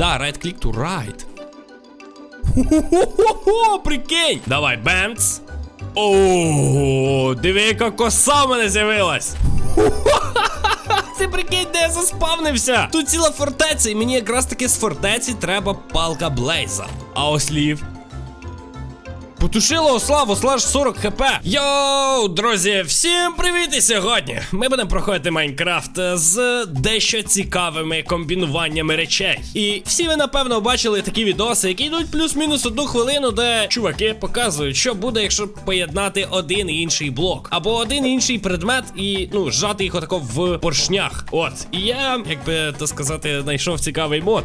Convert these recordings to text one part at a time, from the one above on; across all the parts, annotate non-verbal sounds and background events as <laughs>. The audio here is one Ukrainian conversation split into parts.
Да, right click to right. Хо-хо-хо-хо, прикинь! Давай, бемц. О, диви, яка коса в мене з'явилась. Ти прикинь, де я заспавнився. Тут ціла фортеця, і мені якраз таки з фортеці треба палка Блейза. А ослів. Потушило осла, в осла ж 40 хп. Йоу, друзі, всім привіт! І сьогодні ми будемо проходити Майнкрафт з дещо цікавими комбінуваннями речей. І всі ви, напевно, бачили такі відоси, які йдуть плюс-мінус одну хвилину, де чуваки показують, що буде, якщо поєднати один і інший блок. Або один і інший предмет і ну, зжати їх отако в поршнях. От. І я, як би то сказати, знайшов цікавий мод,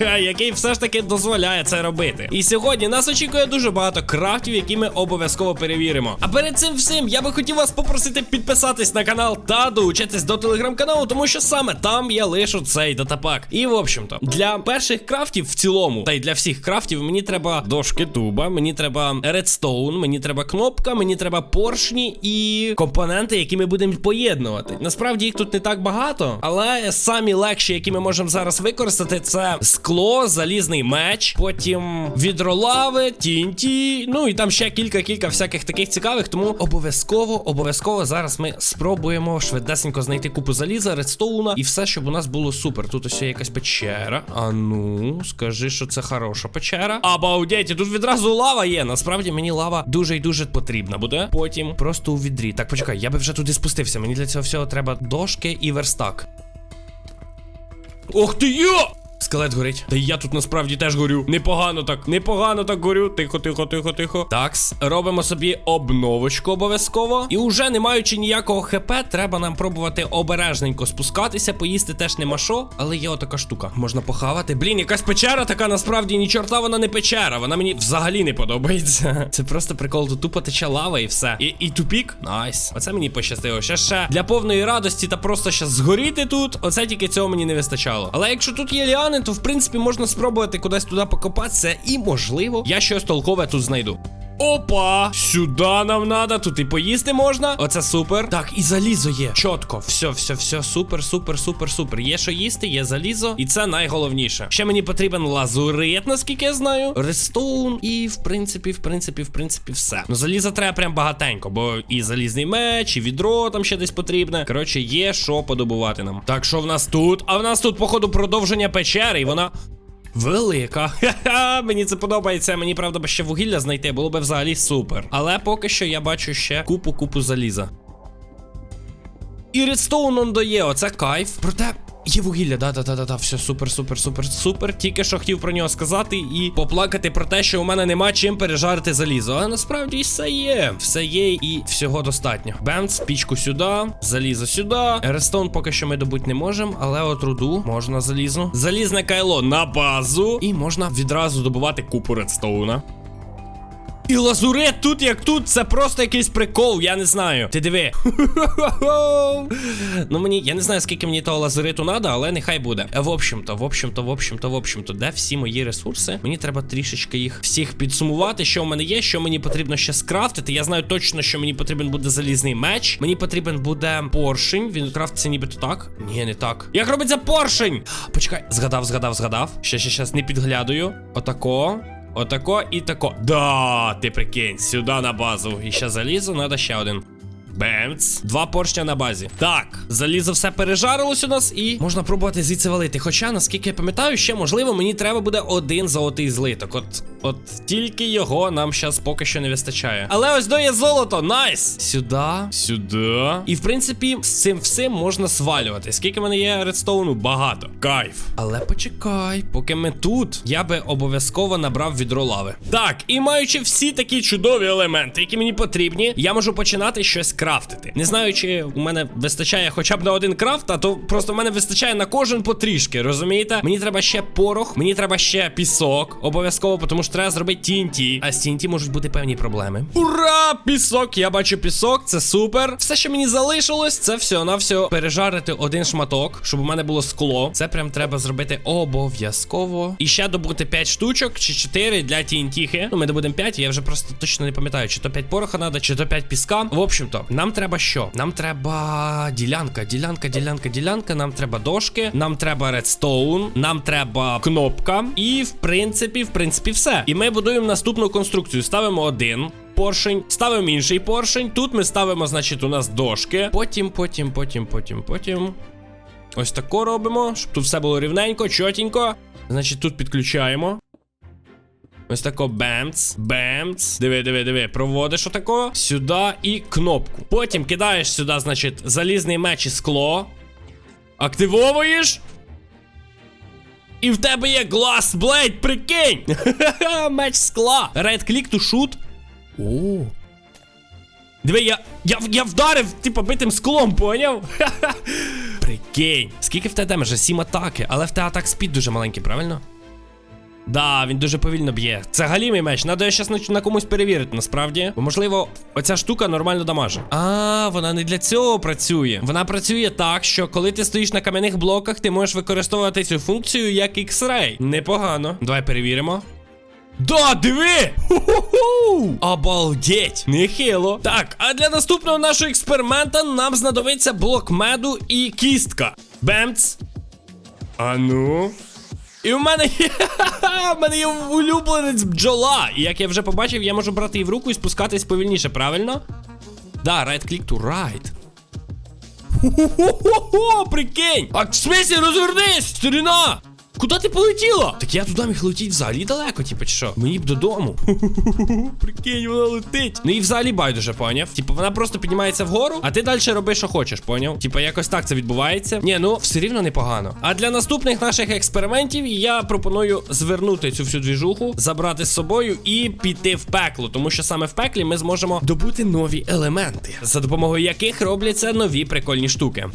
<laughs> який все ж таки дозволяє це робити. І сьогодні нас очікує дуже багато крафтів, які ми обов'язково перевіримо. А перед цим всім я би хотів вас попросити підписатись на канал та долучитись до телеграм-каналу, тому що саме там я лишу цей датапак. І в общем-то, для перших крафтів в цілому, та й для всіх крафтів, мені треба дошки дуба, мені треба редстоун, мені треба кнопка, мені треба поршні і компоненти, які ми будемо поєднувати. Насправді їх тут не так багато, але самі легші, які ми можемо зараз використати, це скло, залізний меч, потім відро лави, TNT, ну і там ще кілька-кілька всяких таких цікавих. Тому обов'язково, обов'язково зараз ми спробуємо швидесенько знайти купу заліза, редстоуна і все, щоб у нас було супер. Тут ось є якась печера. А ну, скажи, що це хороша печера. Обалдеть, тут відразу лава є. Насправді мені лава дуже і дуже потрібна буде. Потім просто у відрі. Так, почекай, я би вже туди спустився. Мені для цього всього треба дошки і верстак. Ох ти йо! Скелет горить. Та я тут насправді теж горю. Непогано так, непогано так горю. Тихо, тихо, тихо, тихо. Такс, робимо собі обновочку обов'язково. І уже не маючи ніякого хп, треба нам пробувати обережненько спускатися, поїсти теж нема що, але є отака штука. Можна похавати. Блін, якась печера така насправді ні чорта вона не печера. Вона мені взагалі не подобається. <laughs> Це просто прикол, тут тупо тече лава і все. І, і тупік. Найс. Оце мені пощастило. Ще ще для повної радості та просто ще згоріти тут. Оце тільки цього мені не вистачало. Але якщо тут є ліани, то в принципі можна спробувати кудись туди покопатися, і можливо, я щось толкове тут знайду. Опа! Сюди нам надо, тут і поїсти можна. Оце супер. Так, і залізо є. Чотко. Все, все, все, супер, супер, супер, супер. Є що їсти, є залізо, і це найголовніше. Ще мені потрібен лазурит, наскільки я знаю. Рестоун, і в принципі, в принципі, в принципі, все. Ну, заліза треба прям багатенько, бо і залізний меч, і відро там ще десь потрібне. Коротше, є що подобувати нам. Так, що в нас тут? А в нас тут, походу, продовження печери, і вона. Велика. Ха-ха, мені це подобається. Мені правда би ще вугілля знайти, було би взагалі супер. Але поки що я бачу ще купу-купу заліза. І редстоун он дає, оце кайф. Проте. Є вугілля, да-да-да-да, все супер, супер, супер, супер. Тільки що хотів про нього сказати і поплакати про те, що у мене нема чим пережарити залізо. А насправді все є. Все є і всього достатньо. Бемц, пічку сюди, залізо сюди. Рестон поки що ми добути не можемо, але от руду можна залізу. Залізне кайло на базу. І можна відразу добувати купу редстоуна. І лазурит тут, як тут, це просто якийсь прикол, я не знаю. Ти диви. <laughs> ну мені, я не знаю, скільки мені того лазуриту треба, але нехай буде. В общем-то, в общем-то, в общем-то, в общем-то, де всі мої ресурси? Мені треба трішечки їх всіх підсумувати, що в мене є, що мені потрібно ще скрафтити. Я знаю точно, що мені потрібен буде залізний меч. Мені потрібен буде поршень. Він крафтиться нібито так. Ні, не так. Як робиться поршень? Почекай, згадав, згадав, згадав. Ще, ще, ще, не підглядую. Отако. Отако і тако. Да, ти прикинь, сюди на базу. І ще залізо, треба ще один. Бемц. Два поршня на базі. Так, залізо все пережарилось у нас, і можна пробувати звідси валити. Хоча, наскільки я пам'ятаю, ще можливо, мені треба буде один золотий злиток. От от тільки його нам зараз поки що не вистачає. Але ось до є золото, найс! Сюди, сюди. І в принципі, з цим всім можна свалювати. Скільки в мене є редстоуну? Багато. Кайф. Але почекай, поки ми тут, я би обов'язково набрав відро лави. Так, і маючи всі такі чудові елементи, які мені потрібні, я можу починати щось крафтити. Не знаю, чи у мене вистачає хоча б на один крафт, а то просто в мене вистачає на кожен потрішки, розумієте? Мені треба ще порох, мені треба ще пісок, обов'язково, тому що треба зробити TNT. А з TNT можуть бути певні проблеми. Ура! Пісок! Я бачу пісок, це супер. Все, що мені залишилось, це все на все пережарити один шматок, щоб у мене було скло. Це прям треба зробити обов'язково. І ще добути 5 штучок чи 4 для TNT. Ну, ми добудемо 5, я вже просто точно не пам'ятаю, чи то 5 пороха треба, чи то 5 піска. В общем-то, Нам треба що? Нам треба ділянка, ділянка, ділянка, ділянка. Нам треба дошки, нам треба редстоун, нам треба кнопка. І в принципі, в принципі, все. І ми будуємо наступну конструкцію. Ставимо один. Поршень, ставимо інший поршень. Тут ми ставимо, значить, у нас дошки. Потім, потім, потім, потім, потім. Ось тако робимо, щоб тут все було рівненько, чотенько. Значить, тут підключаємо. Ось тако бемц, бемц. Диви, диви, диви. Проводиш отако. Сюди і кнопку. Потім кидаєш сюди, значить, залізний меч і скло. Активовуєш. І в тебе є Glass Blade, прикинь! <laughs> Меч скла. Right click to shoot. О. Диви, я, я, я вдарив, типу, битим склом, поняв? <laughs> Прикинь. Скільки в тебе демеджа? Сім атаки, але в тебе атак спід дуже маленький, правильно? Да, він дуже повільно б'є. Це галімий меч. Надо я щас на, на комусь перевірити, насправді. Бо можливо, оця штука нормально дамаже. А, вона не для цього працює. Вона працює так, що коли ти стоїш на кам'яних блоках, ти можеш використовувати цю функцію як X-Ray. Непогано. Давай перевіримо. Да, диви! Ху-ху-ху! Обалдеть! Нехило. Так, а для наступного нашого експеримента нам знадобиться блок меду і кістка. Бемц. А ну. І в мене є. <laughs> В мене є улюбленець бджола. І як я вже побачив, я можу брати її в руку і спускатись повільніше, правильно? Да, right click to right. <laughs> Хо-хо-хо-хо, прикинь! А в смислі, розвернись, старина! Куди ти полетіла? Так я туди міг летіти взагалі далеко, типу, чи що? Мені б додому. <laughs> Прикинь, вона летить. Ну і взагалі байдуже, поняв? Типу, вона просто піднімається вгору, а ти далі роби, що хочеш, поняв? Типу, якось так це відбувається. Ні, ну все рівно непогано. А для наступних наших експериментів я пропоную звернути цю всю двіжуху, забрати з собою і піти в пекло, тому що саме в пеклі ми зможемо добути нові елементи, за допомогою яких робляться нові прикольні штуки.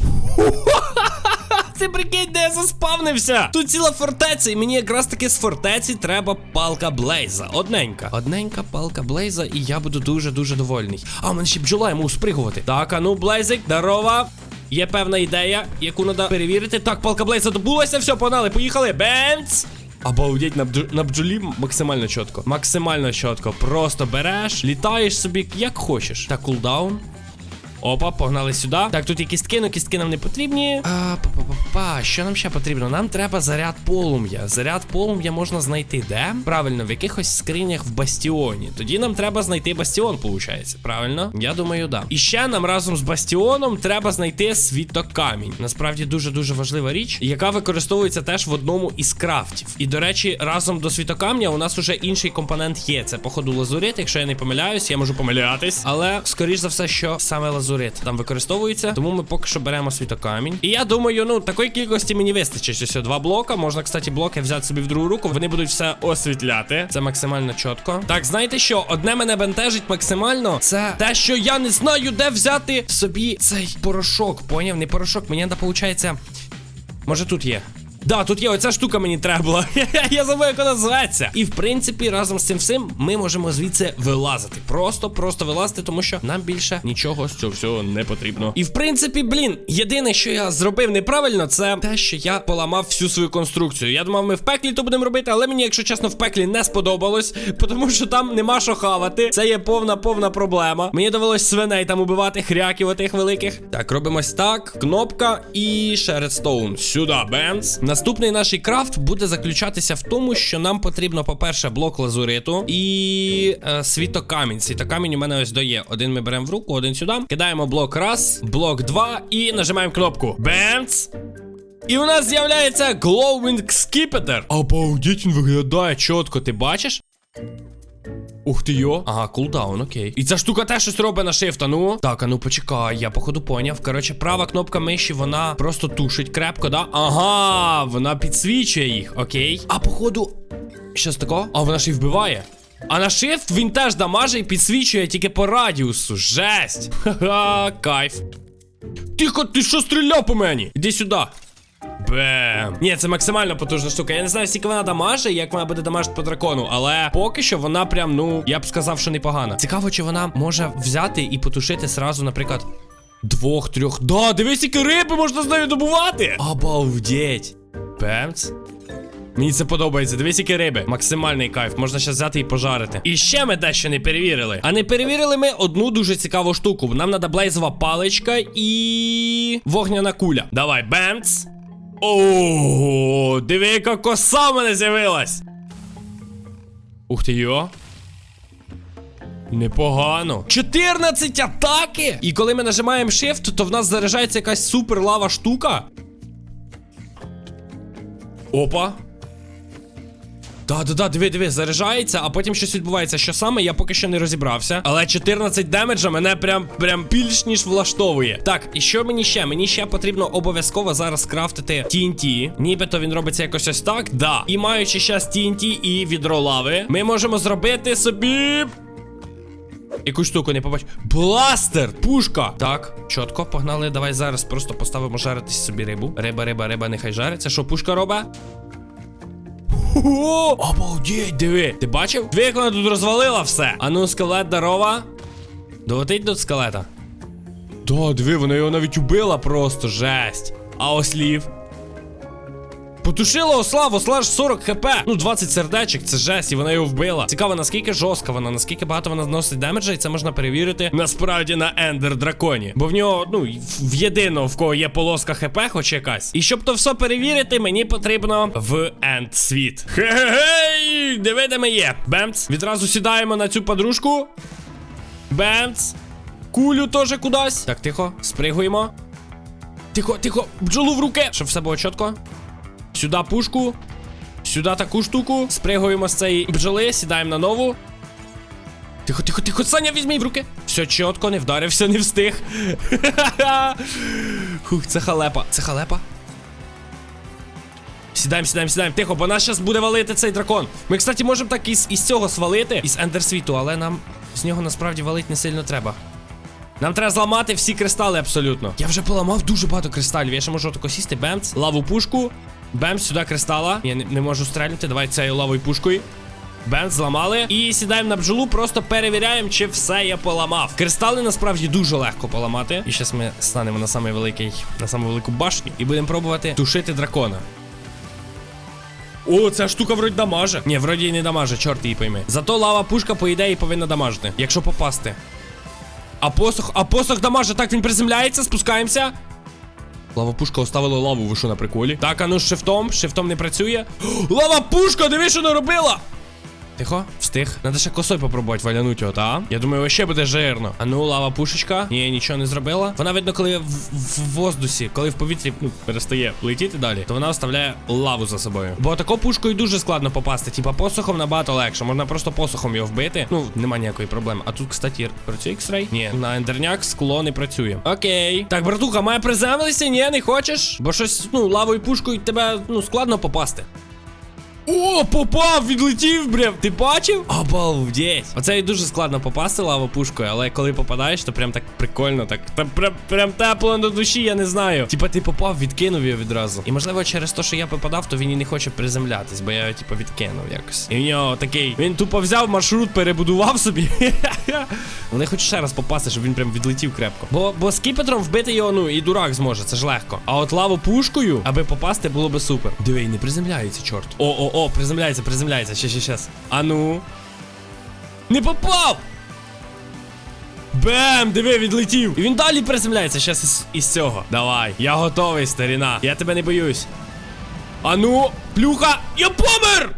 Ти прикинь, де я заспавнився. Тут ціла фортеця, і мені якраз таки з фортеці треба палка Блейза. Одненька. Одненька палка Блейза, і я буду дуже-дуже довольний. А, у мене ще бджола, можу спригувати. Так, а ну, Блейзик, здорова. Є певна ідея, яку треба перевірити. Так, палка Блейза добулася, все, погнали, поїхали. Бенц! Обалдеть, на, бджо- на бджолі максимально чітко. Максимально чітко. Просто береш, літаєш собі як хочеш. Так, кулдаун. Опа, погнали сюди. Так, тут є кістки, але кістки нам не потрібні. А, па-па-па-па, що нам ще потрібно? Нам треба заряд полум'я. Заряд полум'я можна знайти де? Правильно, в якихось скринях в бастіоні. Тоді нам треба знайти бастіон, виходить. Правильно? Я думаю, да. І ще нам разом з бастіоном треба знайти світокамінь. Насправді дуже-дуже важлива річ, яка використовується теж в одному із крафтів. І до речі, разом до світокамня у нас уже інший компонент є. Це, походу, лазурит. Якщо я не помиляюсь, я можу помилятись. Але скоріш за все, що саме лазурит там використовується. Тому ми поки що беремо світокамінь. І я думаю, ну такої кількості мені вистачить. Ось два блока. Можна, кстати, блоки взяти собі в другу руку. Вони будуть все освітляти. Це максимально чітко. Так, знаєте що? Одне мене бентежить максимально. Це те, що я не знаю, де взяти собі цей порошок. Поняв? Не порошок. Мені треба, виходить. Може тут є. Да, тут є оця штука мені треба була. <laughs> Я забув, як вона зветься. І в принципі, разом з цим всім ми можемо звідси вилазити. Просто, просто вилазити, тому що нам більше нічого з цього всього не потрібно. І в принципі, блін, єдине, що я зробив неправильно, це те, що я поламав всю свою конструкцію. Я думав, ми в пеклі то будемо робити, але мені, якщо чесно, в пеклі не сподобалось, тому що там нема що хавати. Це є повна, повна проблема. Мені довелось свиней там убивати, хряків отих великих. Так, робимо ось так. Кнопка і ще редстоун. Сюди, бенц. Наступний наш крафт буде заключатися в тому, що нам потрібно, по-перше, блок лазуриту і е, світокамінь. Світокамінь у мене ось доє. Один ми беремо в руку, один сюди. Кидаємо блок раз, блок два і нажимаємо кнопку. Бенц. І у нас з'являється Glowing Skipper. Обалдіть, він виглядає чітко, ти бачиш? Ух ти йо. Ага, кулдаун, окей. І ця штука теж щось робить на shift, а ну. Так, а ну почекай, я походу поняв. Коротше, права кнопка миші, вона просто тушить крепко, да? Ага, вона підсвічує їх, окей. А походу. Щось такого? А вона ще й вбиває. А на shift він теж дамаже і підсвічує тільки по радіусу. Жесть. Ха-ха, кайф. Тихо, ти що стріляв по мені? Іди сюди. Бем. Ні, це максимально потужна штука. Я не знаю, скільки вона дамаже, як вона буде дамажити по дракону, але поки що вона прям, ну, я б сказав, що непогана. Цікаво, чи вона може взяти і потушити сразу, наприклад, двох-трьох. Да, дивись, які риби можна з нею добувати. Обалдеть. Бемц. Мені це подобається. Дивись, які риби. Максимальний кайф. Можна ще взяти і пожарити. І ще ми дещо не перевірили. А не перевірили ми одну дуже цікаву штуку. Нам треба блейзова паличка і. вогняна куля. Давай, бемц. О, диви, яка коса в мене з'явилась. Ух ти йо. Непогано. 14 атаки! І коли ми нажимаємо Shift, то в нас заряджається якась супер лава штука. Опа. Да, да, да, диви, диви, заряджається, а потім щось відбувається. Що саме, я поки що не розібрався. Але 14 демеджа мене прям прям більш ніж влаштовує. Так, і що мені ще? Мені ще потрібно обов'язково зараз крафтити TNT. Нібито він робиться якось ось так. Да. І маючи зараз TNT і відро лави, ми можемо зробити собі. Яку штуку не побачив. Бластер! Пушка! Так, чітко, погнали. Давай зараз просто поставимо жаритись собі рибу. Риба, риба, риба, нехай жариться. Що пушка робить? О, обалдеть, диви. Ти бачив? Диви, як вона тут розвалила все. А ну, скелет дарова. Долетить до скелета. Да, диви, вона його навіть убила просто, жесть. А ослів? Потушила осла, в осла ж 40 хп. Ну, 20 сердечок, це жесть, і вона його вбила. Цікаво, наскільки жорстка вона, наскільки багато вона наносить демеджа, і це можна перевірити насправді на Ендер драконі. Бо в нього, ну, в єдиного, в кого є полоска хп, хоч якась. І щоб то все перевірити, мені потрібно в Енд світ. Хе-хей! Диви, де ми є. Бемц. Відразу сідаємо на цю подружку. Бемц. Кулю теж кудись. Так, тихо, спригуємо. Тихо, тихо, бджолу в руки. Щоб все було чітко. Сюди пушку. Сюди таку штуку. Спригуємо з цієї бджоли, сідаємо на нову. Тихо, тихо, тихо, Саня, візьмій в руки. Все чітко, не вдарився, не встиг. <laughs> Хух, це халепа. Це халепа. Сідаємо, сідаємо, сідаємо. Тихо, бо нас зараз буде валити цей дракон. Ми, кстати, можемо так із, із цього свалити, із ендерсвіту, але нам з нього насправді валити не сильно треба. Нам треба зламати всі кристали абсолютно. Я вже поламав дуже багато кристалів. Я ще можу тако сісти, бемц, лаву пушку. Бемц, сюди кристала. Я не, не можу стрельнути. Давай цією лавою пушкою. Бенз зламали. І сідаємо на бджолу, просто перевіряємо, чи все я поламав. Кристали насправді дуже легко поламати. І зараз ми станемо на самий великий, на саму велику башню і будемо пробувати тушити дракона. О, ця штука вроді дамаже. Ні, вроді і не дамаже, чорт її пойми. Зато лава пушка, по ідеї, повинна дамажити, якщо попасти. А посох, а посох дамаже. Так, він приземляється, спускаємося. Лава пушка оставила лаву, ви що на приколі? Так, а ну з шифтом, шифтом не працює. <gasps> О, лава пушка, диви, що наробила! Тихо, встиг. Надо ще косой попробувати валянуть його, та? Я думаю, вообще буде жирно. А ну, лава пушечка. Ні, нічого не зробила. Вона видно, коли в, в, воздусі, коли в повітрі ну, перестає летіти далі, то вона оставляє лаву за собою. Бо тако пушкою дуже складно попасти. Типа посохом набагато легше. Можна просто посохом його вбити. Ну, нема ніякої проблеми. А тут, кстати, працює X-Ray? Ні, на ендерняк скло не працює. Окей. Так, братуха, має приземлитися? Ні, не хочеш? Бо щось, ну, лавою пушкою тебе ну, складно попасти. О, попав, відлетів, брев. Ти бачив? Обалдеть. Оце і дуже складно попасти лавопушкою, але коли попадаєш, то прям так прикольно, так та прям, прям тепло на душі, я не знаю. Типа ти попав, відкинув його відразу. І можливо, через те, що я попадав, то він і не хоче приземлятись, бо я його, типа, відкинув якось. І в нього такий. Він тупо взяв маршрут, перебудував собі. <laughs> Але хочу ще раз попасти, щоб він прям відлетів крепко. Бо, бо з кіпетром вбити його, ну, і дурак зможе, це ж легко. А от лаву пушкою, аби попасти, було би супер. Диви, не приземляється, чорт. О, о, о, приземляється, приземляється. Ще, ще, ще. А ну. Не попав! Бем! Диви, відлетів! І він далі приземляється щас із, із цього. Давай, я готовий, старіна. Я тебе не боюсь. А ну, плюха! Я помер!